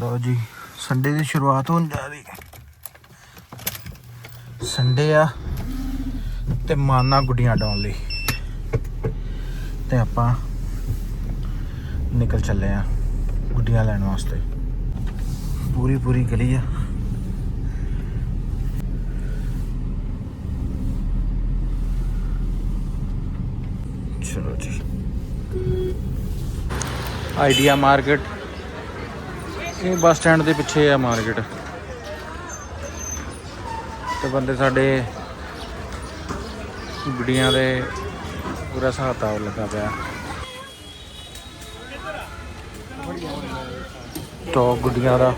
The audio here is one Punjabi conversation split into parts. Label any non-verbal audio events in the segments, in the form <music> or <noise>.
ਲਓ ਜੀ, ਸੰਡੇ ਦੀ ਸ਼ੁਰੂਆਤ ਹੋਣ ਜਾ ਰਹੀ ਹੈ। ਸੰਡੇ ਆ ਤੇ ਮਾਨਾ ਗੁੱਡੀਆਂ ਡਾਉਣ ਲਈ। ਤੇ ਆਪਾਂ ਨਿਕਲ ਚੱਲੇ ਆ ਗੁੱਡੀਆਂ ਲੈਣ ਵਾਸਤੇ। ਪੂਰੀ ਪੂਰੀ ਗਲੀ ਆ। ਚਲੋ ਜੀ। Idea market. ਇਹ ਬੱਸ ਸਟੈਂਡ ਦੇ ਪਿੱਛੇ ਆ ਮਾਰਕੀਟ। ਤੇ ਬੰਦੇ ਸਾਡੇ ਗੁੱਡੀਆਂ ਦੇ ਪੂਰਾ ਹਿਸਾਬ ਲੱਗਾ ਪਿਆ। ਸਟਾਕ ਗੁੱਡੀਆਂ ਦਾ।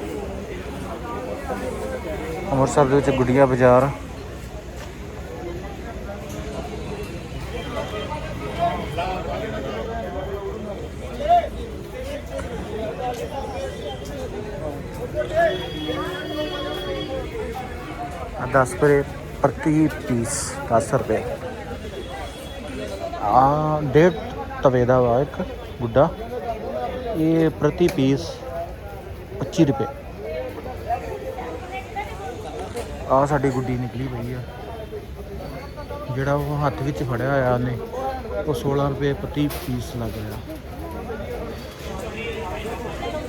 ਅੰਮ੍ਰਿਤਸਰ ਦੇ ਵਿੱਚ ਗੁੱਡੀਆਂ ਬਾਜ਼ਾਰ। 10 ਰੁਪਏ ਪ੍ਰਤੀ ਪੀਸ 10 ਰੁਪਏ ਆ ਡੇਢ ਤਵੇ ਦਾ ਵਾ ਇੱਕ ਗੁੱਡਾ ਇਹ ਪ੍ਰਤੀ ਪੀਸ 25 ਰੁਪਏ ਆ ਸਾਡੀ ਗੁੱਡੀ ਨਿਕਲੀ ਪਈ ਆ ਜਿਹੜਾ ਉਹ ਹੱਥ ਵਿੱਚ ਫੜਿਆ ਹੋਇਆ ਉਹਨੇ ਉਹ 16 ਰੁਪਏ ਪ੍ਰਤੀ ਪੀਸ ਲੱਗ ਰਿਹਾ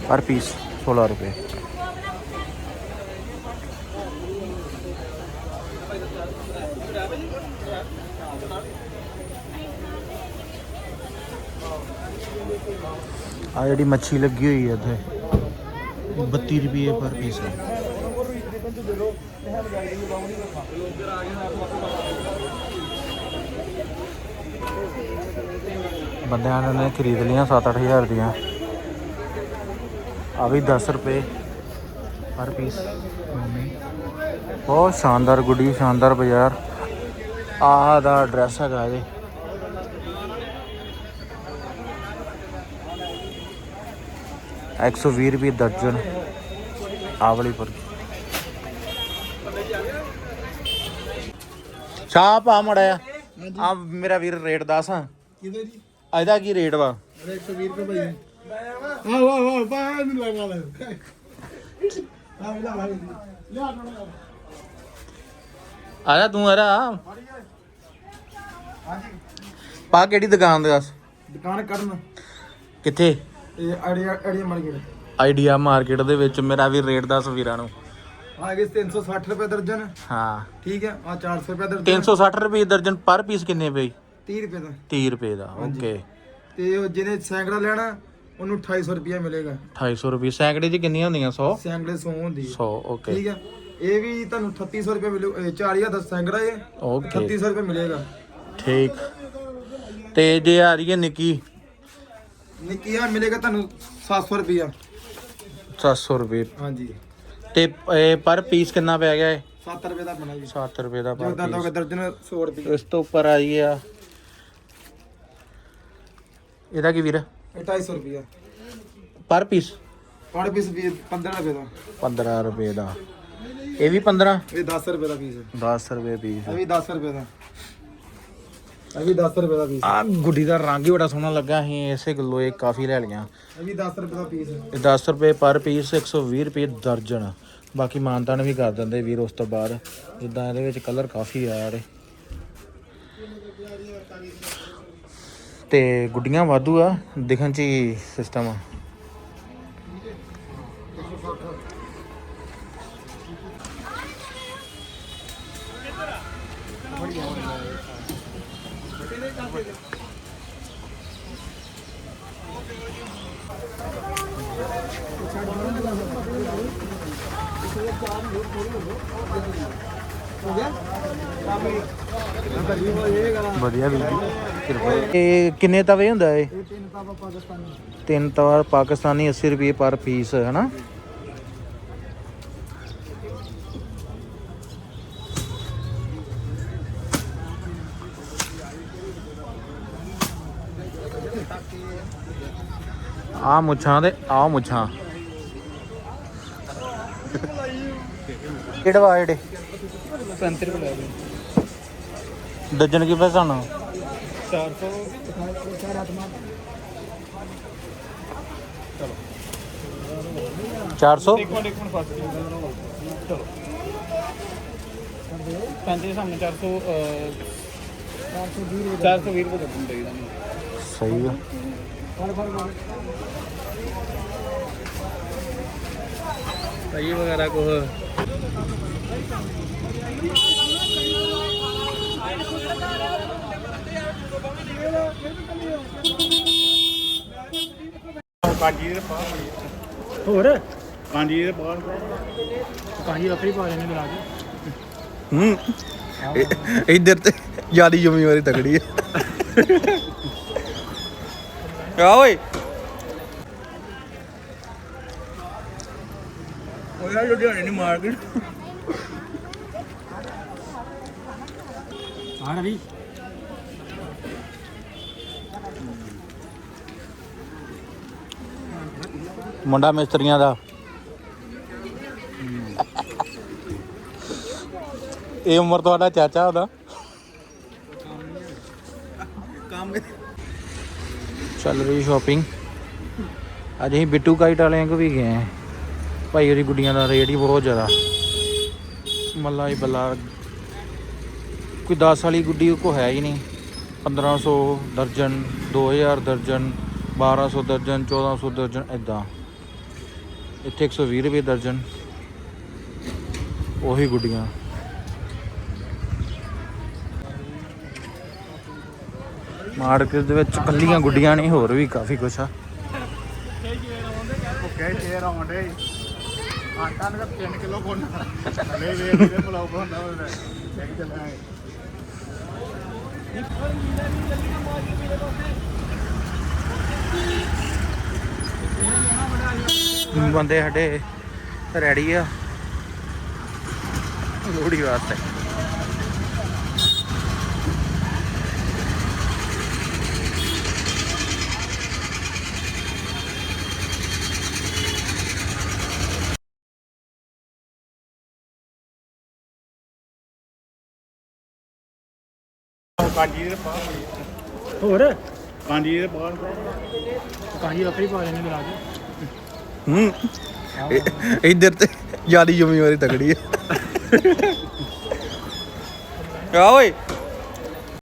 ਪਰ ਪੀਸ 16 ਰੁਪਏ ਆ ਜਿਹੜੀ ਮੱਛੀ ਲੱਗੀ ਹੋਈ ਹੈ ਇੱਥੇ 32 ਰੁਪਏ ਪਰ ਪੀਸ ਹੈ ਬੰਦਿਆਂ ਨੇ ਖਰੀਦ ਲਈਆਂ 7-8000 ਦੀਆਂ। ਆ ਵੀ 10 ਰੁਪਏ ਪਰ ਪੀਸ ਬਹੁਤ ਸ਼ਾਨਦਾਰ ਗੁੱਡੀ, ਸ਼ਾਨਦਾਰ ਬਾਜ਼ਾਰ। ਆਹ ਦਾ ਐਡਰੈਸ ਹੈਗਾ ਜੀ 120 ਰੁਪਏ ਦਰਜਨ ਆਵਲੀ ਪਰ ਛਾਪ ਆ ਮੜਿਆ ਆ ਮੇਰਾ ਵੀਰ ਰੇਟ ਦੱਸ ਆ ਇਹਦਾ ਕੀ ਰੇਟ ਵਾ 120 ਰੁਪਏ ਭਾਈ ਆ ਵਾ ਵਾ ਪਾ ਮੈਨੂੰ ਲਗਾ ਲੈ ਆ ਜਾ ਤੂੰ ਆਰਾ ਪਾ ਕਿਹੜੀ ਦੁਕਾਨ ਦੇ ਦੱਸ ਦੁਕਾਨ ਕਰਨ ਕਿੱਥੇ ਇਹ idea idea market. Idea market ਦੇ ਵਿੱਚ ਮੇਰਾ ਵੀ ਰੇਟ ਦੱਸ ਵੀਰਾਂ ਨੂੰ। ਆ ਗਏ 360 ਰੁਪਏ ਦਰਜਨ। ਹਾਂ। ਠੀਕ ਹੈ ਆ 400 ਰੁਪਏ ਦਰਜਨ। 360 ਰੁਪਏ ਦਰਜਨ ਪਰ ਪੀਸ ਕਿੰਨੇ ਪਈ 30 ਰੁਪਏ ਦਾ। 30 ਰੁਪਏ ਦਾ ਓਕੇ। ਤੇ ਉਹ ਜਿਹਨੇ ਸੈਂਕੜਾ ਲੈਣਾ ਉਹਨੂੰ 2800 ਰੁਪਏ ਮਿਲੇਗਾ। 250 ਰੁਪਏ। ਸੈਂਕੜੇ ਚ ਕਿੰਨੀਆਂ ਹੁੰਦੀਆਂ? 100 ਸੈਂਕੜੇ 100 ਹੁੰਦੀ ਹੈ। 100 ਓਕੇ। ਠੀਕ ਹੈ। ਇਹ ਵੀ ਤੁਹਾਨੂੰ 3800 ਰੁਪਏ ਮਿਲੂ 4000 ਦਾ ਸੈਂਕੜਾ ਹੈ ਓਕੇ। 3800 ਰੁਪਏ ਮਿਲੇਗਾ। ਠੀਕ। ਤੇ ਜੇ ਆ ਰਹੀ ਹੈ ਨਿੱਕੀ ਨਿੱਕੀ ਆ ਮਿਲੇਗਾ ਤੁਹਾਨੂੰ 700 ਰੁਪਿਆ 700 ਰੁਪਏ। ਹਾਂਜੀ। ਤੇ ਇਹ ਪਰ ਪੀਸ ਕਿੰਨਾ ਪੈ ਗਿਆ ਇਹ? 7 ਰੁਪਏ ਦਾ ਬਣਾ ਜੀ। 7 ਰੁਪਏ ਦਾ ਪਰ ਹੋ ਗਿਆ ਦਰਜਨ 100 ਰੁਪਏ ਇਸ ਤੋਂ ਉੱਪਰ ਆ ਆ। ਇਹਦਾ ਕੀ ਵੀਰ? ਇਹ 250 ਰੁਪਿਆ ਪਰ ਪੀਸ? ਪਰ ਪੀਸ ਵੀ 15 ਰੁਪਏ ਦਾ। 15 ਰੁਪਏ ਦਾ। ਇਹ ਵੀ 15 ਇਹ 10 ਰੁਪਏ ਦਾ ਪੀਸ ਹੈ। 10 ਰੁਪਏ ਪੀਸ। ਇਹ ਵੀ 10 ਰੁਪਏ ਦਾ। ਇਹ ਵੀ 10 ਰੁਪਏ ਦਾ ਪੀਸ ਆ ਗੁੱਡੀ ਦਾ ਰੰਗ ਹੀ ਬੜਾ ਸੋਹਣਾ ਲੱਗਾ ਅਸੀਂ ਇਸੇ ਗੱਲੋਂ ਇਹ ਕਾਫੀ ਲੈ ਲਈਆਂ। ਇਹ ਵੀ 10 ਰੁਪਏ ਦਾ ਪੀਸ ਇਹ 10 ਰੁਪਏ ਪਰ ਪੀਸ 120 ਰੁਪਏ ਦਰਜਨ। ਬਾਕੀ ਮਾਨਤਾਨ ਵੀ ਕਰ ਦਿੰਦੇ ਵੀਰ ਉਸ ਤੋਂ ਬਾਅਦ। ਜਿੱਦਾਂ ਇਹਦੇ ਵਿੱਚ ਕਲਰ ਕਾਫੀ ਆ ਰਹੇ। ਤੇ ਗੁੱਡੀਆਂ ਵਾਧੂ ਆ ਦਿਖਣ ਚ ਹੀ ਸਿਸਟਮ ਆ। ਵਧੀਆ ਵੀਰ ਜੀ ਕਿਰਪਾ ਇਹ ਕਿੰਨੇ ਤਵੇ ਹੁੰਦਾ ਇਹ? ਇਹ ਤਿੰਨ ਤਾਵਾ ਪਾਕਿਸਤਾਨੀ। ਤਿੰਨ ਤਵਾ ਪਾਕਿਸਤਾਨੀ 80 ਰੁਪਏ ਪਰ ਪੀਸ ਹੈ ਨਾ ਆ ਮੁੱਛਾਂ ਦੇ ਆ ਮੁੱਛਾਂ। ਕਿਹੜਾ ਵਾ ਜਿਹੜੇ? 35 ਰੁਪਏ ਲੈ ਕੀ ਪੈਸਾ ਨਾ 400 ਚਾਰ ਆਤਮਾ 400 ਇੱਕ ਮਿੰਟ ਇੱਕ ਮਿੰਟ ਫਸ ਗਿਆ ਚਲੋ ਪੈਂਤੀ ਸਾਹਮਣੇ 400 420 420 ਰੁਪਏ ਦੇ ਤੁਹਾਨੂੰ ਸਹੀ ਆ। ਭਾਈ ਵਗੈਰਾ ਕੁਝ ਕਾਜੀ ਦੇ ਪਾਸ ਹੋਰ ਕਾਜੀ ਦੇ ਪਾਸ ਕਾਹੀ ਬੱਕਰੀ ਪਾ ਲੈਣੇ ਬਣਾ ਕੇ ਹੂੰ ਇ- ਇੱਧਰ ਤੇ ਜਿਆਦੀ ਜ਼ਿੰਮੇਵਾਰੀ ਤਕੜੀ ਹੈ ਆ ਓਏ ਉਹ ਯਾਰ ਲੁਧਿਆਣੇ ਨਹੀਂ ਮਾਰ ਕੇ ਆ ਰਵੀ। ਮੁੰਡਾ ਮਿਸਤਰੀਆਂ ਦਾ। ਇਹ ਉਮਰ ਤੁਹਾਡਾ ਚਾਚਾ ਉਹਦਾ? ਕੰਮ ਚੱਲ ਰਹੀ ਸ਼ਾਪਿੰਗ ਅੱਜ ਅਸੀਂ ਬਿੱਟੂ ਕਾਈਟ ਵਾਲਿਆਂ ਕੋ ਵੀ ਗਏ ਹਾਂ। ਭਾਈ ਉਹਦੀ ਗੁੱਡੀਆਂ ਦਾ ਰੇਟ ਹੀ ਬਹੁਤ ਜ਼ਿਆਦਾ। ਮੱਲਾ ਹੀ ਬੱਲਾ, ਕੋਈ 10 ਵਾਲੀ ਗੁੱਡੀ ਉਹ ਕੋ ਹੈ ਹੀ ਨਹੀਂ। 1500 ਦਰਜਨ 2000 ਦਰਜਨ 1200 ਦਰਜਨ 1400 ਦਰਜਨ ਇਦਾਂ ਇੱਥੇ 120 ਰੁਪਏ ਦਰਜਨ। ਉਹੀ ਗੁੱਡੀਆਂ। ਮਾਰਕੀਟ ਦੇ ਵਿੱਚ ਕੱਲੀਆਂ ਗੁੱਡੀਆਂ ਨਹੀਂ, ਹੋਰ ਵੀ ਕਾਫੀ ਕੁਛ ਆ। ਭੁੱਖੇ ਚੇਰ ਆਉਂਦੇ ਆਟਾ ਨੇ 3 ਕਿਲੋ ਕੋਨ ਲੈ ਵੇ ਵੇ ਪਲਾਉ ਬਣਦਾ ਉਹਦਾ ਲੈ ਕੇ ਚੱਲਾਂਗੇ ਬੰਦੇ ਸਾਡੇ ਰੈਡੀ ਆ। ਲੋਹੜੀ ਵਾਸਤੇ। ਕਾਜੀ ਦੇ ਪਾਸ ਹੋਰ? ਕਾਜੀ ਦੇ ਪਾਸ ਕਾਹੀ ਬੱਕਰੀ ਪਾ ਲੈਣੇ ਕੇ। ਹੂੰ। ਇ- ਇੱਧਰ ਤੇ ਜਿਆਦੀ ਜ਼ਿੰਮੇਵਾਰੀ ਤਕੜੀ ਹੈ <laughs> ਆ ਓਏ।